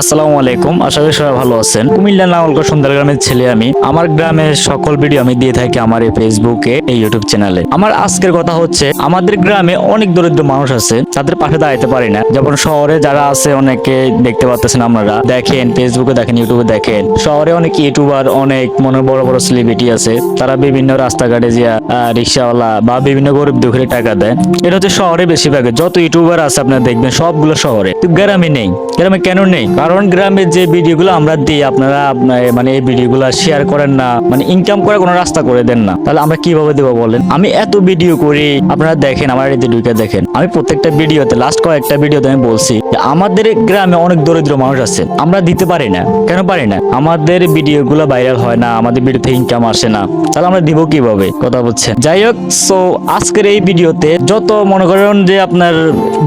আসসালামু আলাইকুম। আশা করি সবাই ভালো আছেন। কুমিল্লা নাওয়ালগড় সুন্দর গ্রামের ছেলে আমি। আমার গ্রামের সকল ভিডিও আমি দিয়ে থাকি আমার এই ফেসবুকে এই ইউটিউব চ্যানেলে আমার আজকের কথা হচ্ছে, আমাদের গ্রামে অনেক দরিদ্র মানুষ আছে তাদের পাশে দাঁড়াতে পারি না। যেমন শহরে যারা আছে, অনেকে দেখতে পাচ্ছেন আপনারা। দেখেন ফেসবুকে দেখেন ইউটিউবে দেখেন। শহরে অনেক ইউটিউবার অনেক মনে বড় বড় সেলিব্রিটি আছে। তারা বিভিন্ন রাস্তাঘাটে যে রিক্সাওয়ালা বা বিভিন্ন গরিব দুঃখের টাকা দেয়। এটা হচ্ছে শহরে বেশিরভাগ। যত ইউটিউবার আছে, আপনারা দেখবেন, সবগুলো শহরে। গ্রামে নেই। গ্রামে কেন নেই? কারণ গ্রামের যে ভিডিওগুলো আমরা দিই, আপনারা মানে এই ভিডিওগুলো শেয়ার করেন না মানে ইনকাম করে কোনো রাস্তা করে দেন না। তাহলে আমরা কীভাবে দেবো বলেন? আমি এত ভিডিও করি, আপনারা দেখেন, আমার ঢুকে দেখেন। আমি প্রত্যেকটা ভিডিওতে লাস্ট কয়েকটা ভিডিওতে আমি বলছি আমাদের গ্রামে অনেক দরিদ্র মানুষ আছে। আমরা দিতে পারি না। কেন পারি না? আমাদের ভিডিওগুলো ভাইরাল হয় না, আমাদের ভিডিওতে ইনকাম আসে না। তাহলে আমরা দিব কীভাবে? কথা বলছেন যাই হোক সো আজকের এই ভিডিওতে যত মনে করেন যে আপনার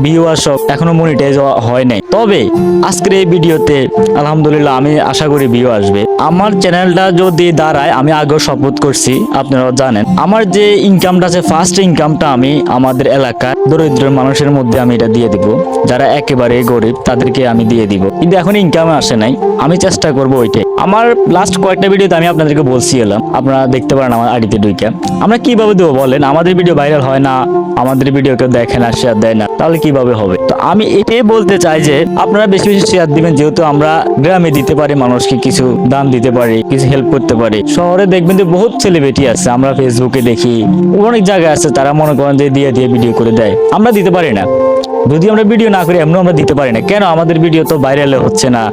ভিউ আসক, এখনও মনিটাইজ হয় নাই। তবে আজকের এই ভিডিওতে আলহামদুলিল্লাহ আমি আশা করি ভিউ আসবে। আমার চ্যানেলটা যদি দাঁড়ায়, আমি আগেও শপথ করছি আপনারা জানেন। আমার যে ইনকামটা আছে ফার্স্ট ইনকামটা আমি আমাদের এলাকার দরিদ্র মানুষের মধ্যে আমি এটা দিয়ে দিব। যারা একেবারে গরিব, তাদেরকে আমি দিয়ে দিব। কিন্তু এখন ইনকাম আসে নাই। আমি চেষ্টা করব ওইটাই। আমার লাস্ট কয়েকটা ভিডিওতে আমি আপনাদেরকে বলছি এলাম। আপনারা দেখতে পারেন আমার আইডিতে ঢুকে আমরা কীভাবে দেবো বলেন? আমাদের ভিডিও ভাইরাল হয় না, আমাদের ভিডিও কেউ দেখে না শেয়ার দেয় না। তাহলে কীভাবে হবে? তো আমি এটাই বলতে চাই যে, আপনারা বেশি বেশি শেয়ার দিবেন, যেহেতু আমরা গ্রামে দিতে পারি মানুষকে কিছু দান দিতে পারি, কিছু হেল্প করতে পারি। শহরে দেখবেন যে বহুত সেলিব্রিটি আছে, আমরা ফেসবুকে দেখি। অনেক জায়গায় আছে, তারা মনে করেন যে দিয়ে দিয়ে ভিডিও করে দেয়। আমরা দিতে পারি না। যদি আমরা ভিডিও না করি, এমনও আমরা দিতে পারি না। কেন? আমাদের ভিডিও তো ভাইরালে হচ্ছে না।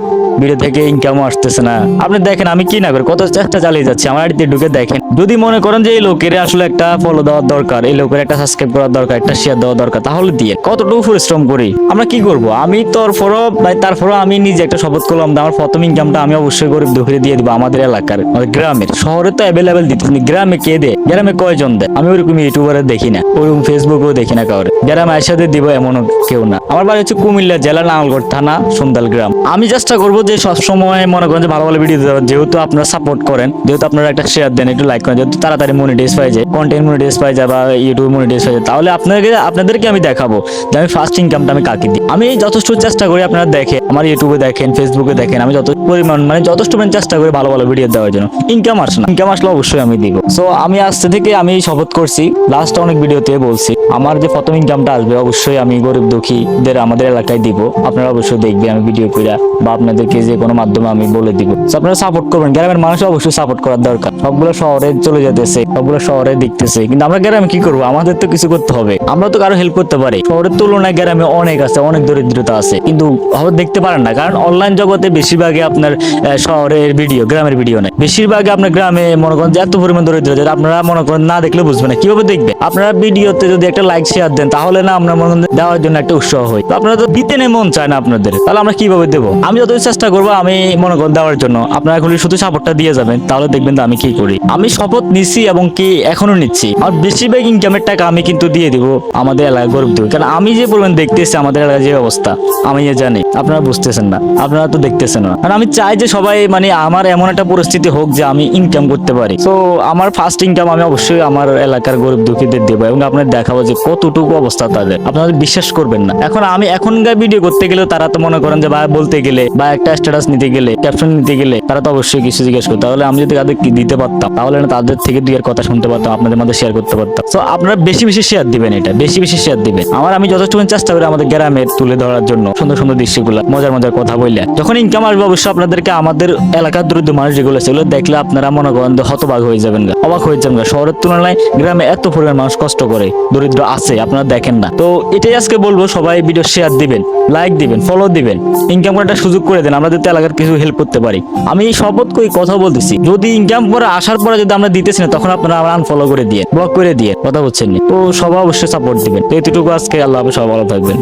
ভিডিও থেকে ইনকামও আসতেছে না। আপনি দেখেন, আমি কি না করি? কত চেষ্টা চালিয়ে যাচ্ছি, আমার আইডিতে ঢুকে দেখেন। যদি মনে করেন যে এই লোকের আসলে একটা ফলো দেওয়ার দরকার, এই লোকের একটা সাবস্ক্রাইব করার দরকার, একটা শেয়ার দেওয়া দরকার, তাহলে দিয়ে কতটুকু পরিশ্রম করি? আমরা কি করব? আমি তারপরও তারপরও আমি নিজে একটা শপথ করলাম আমার প্রথম ইনকামটা আমি অবশ্যই গরিব দুঃখে দিয়ে দিব আমাদের এলাকার গ্রামের। শহরে তো অ্যাভেলেবেল দিতে গ্রামে কে দেয়? গ্রামে কয়জন দেয়? আমি ওরকম ইউটিউবারে দেখি না। ওরকম ফেসবুকেও দেখি না কাউরে। গ্রামে একসাথে দিব এমনও কেউ না। আমার বাড়ি হচ্ছে কুমিল্লা জেলা নাঙ্গলগড় থানা, সুন্দাল গ্রাম। আমি চেষ্টা করব যে সবসময় মনে করেন যে ভালো ভালো ভিডিও দেওয়ার যেহেতু আপনারা সাপোর্ট করেন, যেহেতু আপনারা একটা শেয়ার দেন, একটু লাইক করেন, যেহেতু তাড়াতাড়ি মনিটাইজ পাই যায় কন্টেন্ট মনিটাইজ পাই যায় বা ইউটিউব মনিটাইজ পাই যায়, তাহলে আপনাকে, আপনাদেরকে আমি দেখাবো যে আমি ফার্স্ট ইনকামটা আমি কাকে দিই। আমি যথেষ্ট চেষ্টা করি আপনারা দেখেন, আমার ইউটিউবে দেখেন ফেসবুকে দেখেন, আমি যত পরিমাণ মানে যথেষ্ট পরিমাণ চেষ্টা করি ভালো ভালো ভিডিও দেওয়ার জন্য। ইনকাম আসে না ইনকাম আসলে অবশ্যই আমি দিব। সো আমি আজকে থেকে আমি শপথ করছি লাস্ট অনেক ভিডিওতে বলছি। আমার যে প্রথম ইনকামটা আসবে, অবশ্যই আমি গরিব দুঃখীদের আমাদের এলাকায় দিব। আপনারা অবশ্যই দেখবেন আমি ভিডিও করে বা আপনাদেরকে যে কোনো মাধ্যমে আমি বলে দিব। আপনারা সাপোর্ট করবেন। গ্রামের মানুষ অবশ্যই সাপোর্ট করার দরকার। সবগুলো শহরে চলে যেতেছে, সবগুলো শহরে দেখতেছে। কিন্তু আমরা গ্রামে কি করব? আমাদের তো কিছু করতে হবে। আমরা তো কারও হেল্প করতে পারি। শহরের তুলনায় গ্রামে অনেক আছে, অনেক দরিদ্রতা আছে। কিন্তু দেখতে পারেন না, কারণ অনলাইন জগতে বেশিরভাগই আপনার শহরের ভিডিও গ্রামের ভিডিও নেই। বেশিরভাগই আপনার গ্রামে মনে করেন যে এত পরিমাণ দরিদ্র আপনারা মনে করেন না দেখলে বুঝবেন না। কীভাবে দেখবে? আপনারা ভিডিওতে যদি একটা লাইক শেয়ার দেন, তাহলে না আমরা মনে দেওয়ার জন্য একটা উৎসাহ হয় তো আপনারা তো দিতে নেই মন চায় না আপনাদের। তাহলে আমরা কীভাবে দেবো? আমি যত চেষ্টা করব, আমি মনে করেন দেওয়ার জন্য। আপনারা এখন শুধু সাপোর্টটা দিয়ে যাবেন, তাহলে দেখবেন তো আমি কি করি। আমি শপথ নিচ্ছি এবং কি এখনও নিচ্ছি। আর বেশিরভাগ ইনকামের টাকা আমি কিন্তু দিয়ে দিব আমাদের এলাকায় গরিব দেবো কারণ আমি যে পরিমাণ দেখতেছি, আমাদের এলাকায় যে অবস্থা, আমি যে জানি। আপনারা বুঝতেছেন না। আপনারা তো দেখতেছেন না। কারণ আমি চাই যে সবাই মানে আমার এমন একটা পরিস্থিতি হোক যে আমি ইনকাম করতে পারি। তো আমার ফার্স্ট ইনকাম আমি অবশ্যই আমার এলাকার গরিব দুঃখীদের দেবো এবং আপনার দেখাবো যে কতটুকু অবস্থা তাদের। আপনারা বিশ্বাস করবেন না। এখন আমি এখনকার ভিডিও করতে গেলে তারা তো মনে করেন যে বা বলতে গেলে বা একটা স্ট্যাটাস নিতে গেলে ক্যাপশন নিতে গেলে তারা তো অবশ্যই কিছু জিজ্ঞেস করতো। তাহলে আমি যদি তাদের কি দিতে পারতাম, তাহলে না তাদের থেকে দুই কথা শুনতে পারতাম, আপনাদের মধ্যে শেয়ার করতে পারতাম। তো আপনারা বেশি বেশি শেয়ার দিবেন এটা, বেশি বেশি শেয়ার দিবেন। আমার, আমি যথেষ্ট চেষ্টা করি আমাদের গ্রামে তুলে ধরার জন্য, সুন্দর সুন্দর দৃশ্যগুলো, মজার মজার কথা বললে যখন ইনকাম আসবে, অবশ্যই আপনাদেরকে আমাদের এলাকার দরিদ্র মানুষ যেগুলো সেগুলো দেখলে আপনারা মনে করেন যে হতবাক হয়ে যাবেন অবাক হয়ে যাবেন। শহরের তুলনায় গ্রামে এত পরিমাণ মানুষ কষ্ট করে, দরিদ্র আছে, আপনারা দেখেন না। তো এটাই আজকে বলব, সবাই ভিডিও শেয়ার দিবেন লাইক দিবেন ফলো দিবেন। ইনকাম করার একটা সুযোগ করে দেন, আমরা যাতে এলাকার কিছু হেল্প করতে পারি। আমি শপথ করে, কথা বলতেছি। যদি ইনকাম করে, আসার পরে যদি আমরা দিতেছি না, তখন আপনারা আমরা আনফলো করে দিয়ে ব্লক করে দিয়ে, কথা বলছেন তো সবাই অবশ্যই সাপোর্ট দিবেন। তো এতটুকু আজকে, আল্লাহ সবাই ভালো থাকবেন।